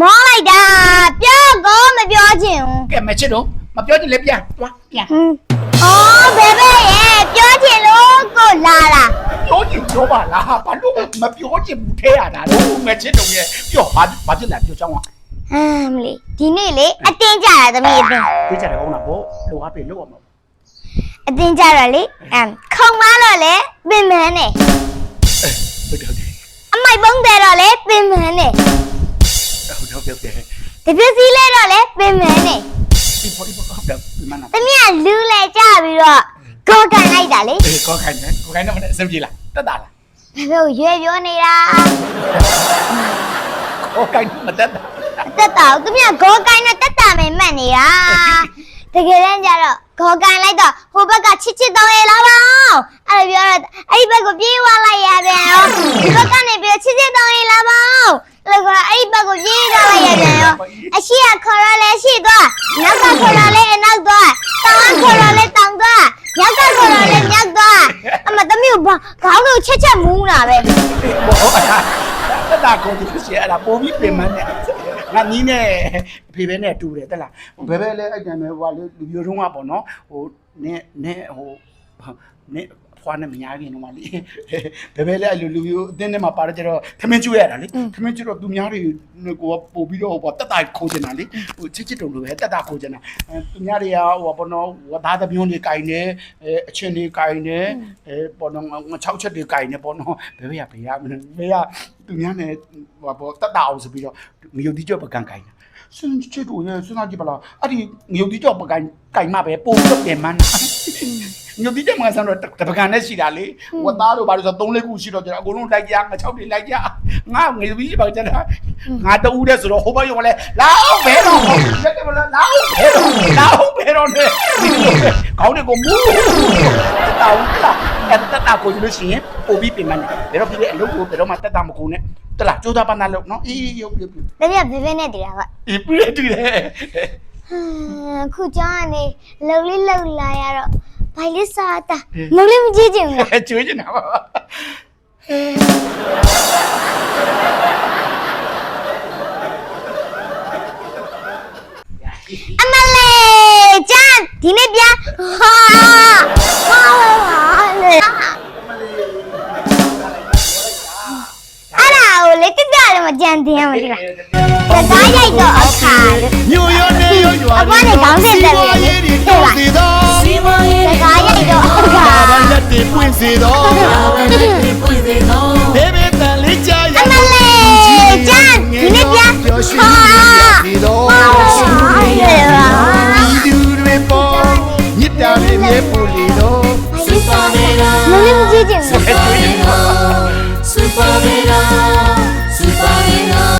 မောလိုက်တာပြောကောမပြောချင်ဘူးကဲမချစ်တော့မပြောချင်လဲပြန်သွားပြန်ဟင်းအော်ဘယ်ဘဲရဲ့ပြောချင်လို့ကိုလာတာပြောချင်ပြောပါလားဘာလို့မပြောချင်ဘူးထဲရတာလို့မချစ်တော့ရဲ့ပြောဘာဘာဖြစ်လဲပြောချောင်းကဟမ်မလီဒီနေ့လေအတင်းကြတာသမီးအတင်းပြေးကြတယ်ကောင်းတာပေါ့လိုအပ်ပြီလို့အောင်အတင်းကြတော့လေအမ်ခုံမတော့လေပင်မန်းနေဟုတ်တယ်ဟုတ်တယ်အမိုက်ပုံးတယ်တော့လေပင်မ တပြည့်စည်းလဲတော့လေပင်မန်းနေဒီပေါ်ဒီပေါ်ဟုတ်တယ်ဒီမနာသမီးကလူလဲကြပြီးတော့ကောကန်လိုက်တာလေအေးကောခိုင်းတယ်ကောခိုင်းတော့မနဲ့အဆင်ပြေလားတက်တာလားဘယ်လိုရွေပြောနေတာကောခိုင်းမတက်တာတက်တာကိုသမီးကဂေါ်ကိုင်းနဲ့တက်တာမယ်မှတ်နေတာတကယ်တမ်းကျတော့ဂေါ်ကိုင်းလိုက်တော့ဟိုဘက်ကချစ်ချစ်တောင်းရလားပါအဲ့လိုပြောတော့အဲ့ဒီဘက်ကိုပြေးသွားလိုက်ရပြန်ရောဒီဘက်ကနေပြီးတော့ချစ်ချစ်တောင်းရလားပါအဲ့လိုကအဲ့ဒီဘက်ကိုပြေးသွားလိုက် ရပြန်ရောအရှိကခေါ်ရလဲရှိသွားနောက်ကခေါ်ရလဲအနောက်သွားတောင်ကခေါ်ရလဲတောင်သွားမြောက်ကခေါ်ရလဲမြောက်သွားအမသမီးကဘာခေါင်းကိုချက်ချက်မူးတာပဲဘောတက်တာကိုဒီစီအဲ့ဒါပို့ပြီးပြင်မနဲ့ငါနီးနဲ့ဖေဖေနဲ့တူတယ်တက်လားဘယ်ပဲလဲအဲ့တမ်းပဲဟိုကလေလူမျိုးတုံးကပေါ့နော်ဟိုနဲ့နဲ့ဟိုနဲ့ ဖွားနဲ့မညာခင်တော့မလေးဘယ်ပဲလဲအဲ့လူလူမျိုးအတင်းထဲမှာပါတယ်ကျတော့ခမင်းကျွေးရတာလေခမင်းကျွေးတော့သူများတွေကိုပို့ပြီးတော့ဟိုတက်တာခိုးချင်တာလေဟိုချစ်ချစ်တုံလိုပဲတက်တာခိုးချင်တာအဲသူများတွေကဟိုပေါ့နော်ဝသားသပြုံးတွေကင်နေအဲအချင်းတွေကင်နေအဲပေါ့နော်ငါ6ချက်တွေကင်နေပေါ့နော်ဘယ်ပဲရဘေးရမလဲဘေးရသူများနဲ့ဟိုပေါ့တက်တာအောင်ဆိုပြီးတော့ငရုတ်တိကျော်ပကံကင်တာစင်ချစ်တို့ရဲ့စဉ်းစားကြည့်ပါလားအဲ့ဒီငရုတ်တိကျော်ပကံကင်မှပဲပို့တော့တယ်မန်း ငရုတ်တိကျော်မကဆန်တော့တပကံနဲ့ရှိတာလေဝသားတို့ဘာလို့ဆို3လေးခုရှိတော့ကျတော့အကုန်လုံးလိုက်ကြငါ6တွေလိုက်ကြငါငရုတ်တိကျော်ပကံကျတာငါတူးတဲ့ဆိုတော့ဟိုဘက်ရုံလဲလာအောင်ဘဲတော့ရက်ကမလားလာအောင်ဘဲတော့လာအောင်ဘဲတော့နဲ့ခေါင်းတွေကိုမူးတောင်းလာအဲ့တက်တာကိုလို့ရှိရင်ပို့ပြီးပြင်မနေဘယ်တော့ဖြစ်ဖြစ်အလုပ်ကိုဘယ်တော့မှတက်တာမကုန်နဲ့တလားကြိုးစားပါနာလို့နော်အေးရုပ်ရုပ်ရုပ်သမီးကဘေးဘေးနဲ့တည်တာကအေးပြည့်တူတယ်ခုကြောင်းကနေလှုပ်လေးလှုပ်လာရတော့ ဘိုင်လေးစားတာလှုပ်လေးမကြည့်ချင်ဘူးလားကျွေးနေတာပါအမလေးကျန်ဒီနေ့ပြန်ဟာဟာလေအဲ့ဒါကိုလေတက်တာလည်းမကြံတင်ရမလားတကားရိုက်တော့အခါလို့မြို့ရွာနေရွာအပွားနဲ့ခေါင်းစဉ်တက်တယ်လေဟုတ်လား င့်စေတော်အာဝဲ၌ပွင့်စေတော်ဒေဝတန်လေးကြာရအမလေးကျန်ဒီနေ့ပြဟာဒီတော်ရှင်ရေပါဒီသူတွေပေါ်မြစ်တာလေးမြေပူလီတော်စူပါမေရာမင်းမကြည့်ကြစူပါမေရာစူပါမေရာ